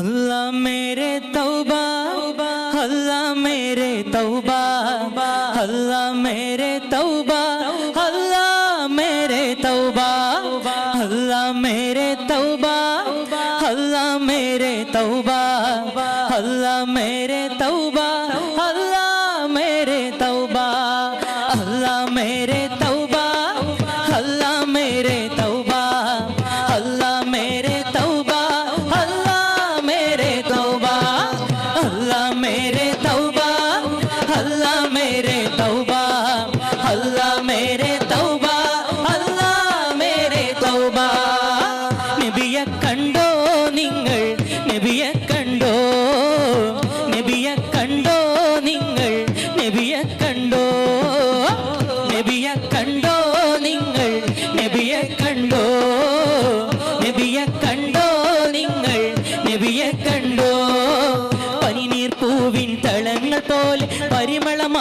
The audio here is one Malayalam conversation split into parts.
अल्लाह मेरे तौबा अल्लाह मेरे तौबा अल्लाह मेरे तौबा अल्लाह मेरे तौबा अल्लाह मेरे तौबा अल्लाह मेरे तौबा अल्लाह मेरे तौबा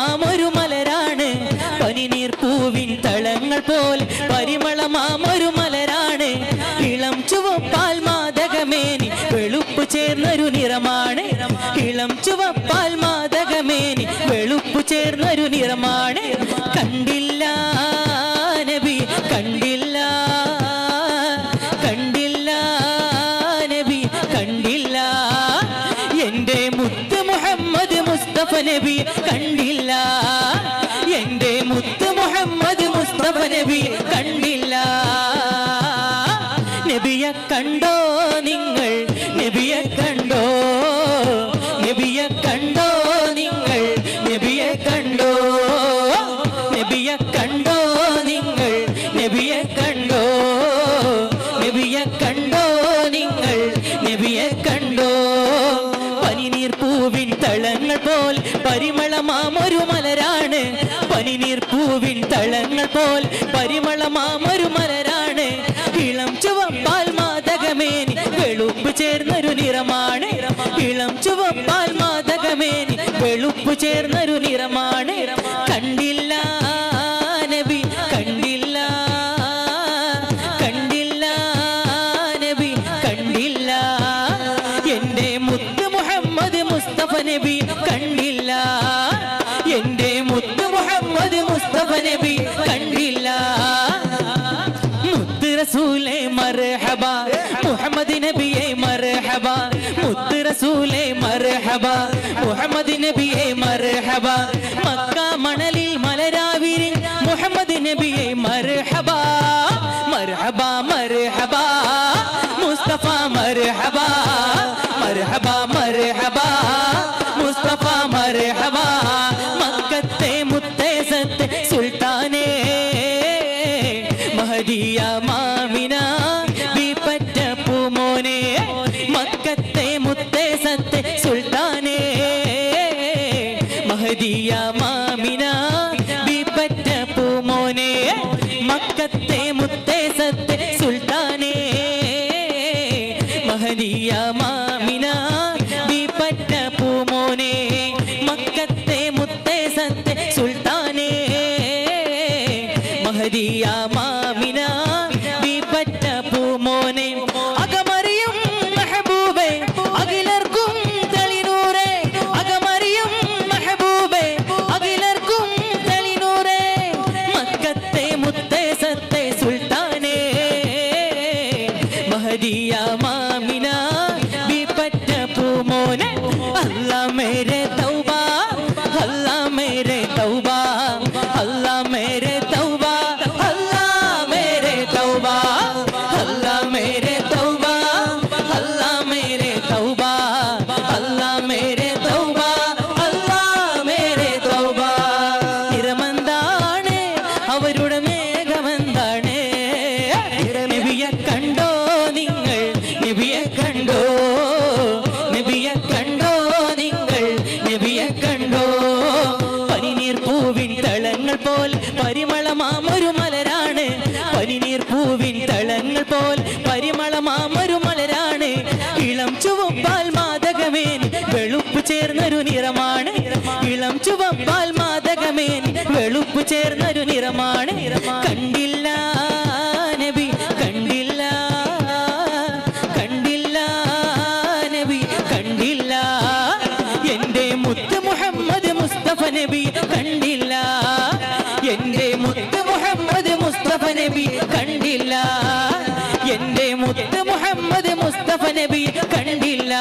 പരിമളമാമൊരു മലരാണ്. പനിനീർ പൂവിൻ തളങ്ങൾ പോലെ പരിമളമാമൊരു മലരാണ്. ഇളം ചുവപ്പാൽ മാതകമേനി വെളുപ്പ് ചേർന്നൊരു നിറമാണ്. ഇളം ചുവപ്പാൽ മാതകമേനി വെളുപ്പ് ചേർന്നൊരു നിറമാണ്. മുസ്തഫ നബി കണ്ടില്ല. എന്റെ മുത്ത് മുഹമ്മദ് മുസ്തഫ നബി കണ്ടില്ല. നബിയെ കണ്ടോ നിങ്ങൾ? നബിയെ കണ്ടോ? നബിയെ കണ്ടോ നിങ്ങൾ? നബിയെ കണ്ടോ? നബിയെ കണ്ടോ നിങ്ങൾ? നബിയെ കണ്ടോ? നബിയെ കണ്ടോ നിങ്ങൾ? നബിയെ കണ്ടോ? പരിമളമാമൊരു മലരാണ്. പനിനീർ പൂവിൻ തളങ്ങൾ പോൽ പരിമളമാമൊരു മലരാണ്. ഇളം ചുവപ്പാൽ മാതകമേനി വെളുപ്പ് ചേർന്നൊരു നിറമാണ്. ഇളം ചുവപ്പാൽ മാതകമേനി വെളുപ്പ് ചേർന്നൊരു നിറമാണ്. കണ്ടില്ല മുസ്തഫ കണ്ടില്ല. മുത്ത് റസൂലെ മർഹബ മുഹമ്മദ് നബിയെ മർഹബ മുത്ത് റസൂലെ മർഹബ മുഹമ്മദ് നബിയെ മർഹബ. മക്ക മണലിൽ മലരാവിരി മുഹമ്മദ് നബിയെ മർഹബ. മർഹബ മർഹബ മുസ്തഫ മർഹബ. മർഹബ മർഹബ മുസ്തഫ മർഹബ. मेरे तौबा अल्लाह मेरे तौबा अल्लाह मेरे तौबा अल्लाह मेरे तौबा अल्लाह मेरे तौबा अल्लाह मेरे तौबा अल्लाह मेरे तौबा अल्लाह मेरे तौबा തിരമന്താണ് അവരുടെ ഇളം ചുവപ്പാൽ മാതകമേൻ. വെളുപ്പ് ചേർന്നൊരു നിറമാണ്. ഇളം ചുവപ്പാൽ മാതകമേൻ. വെളുപ്പ് ചേർന്നൊരു നിറമാണ്. കണ്ടില്ല നബി കണ്ടില്ല.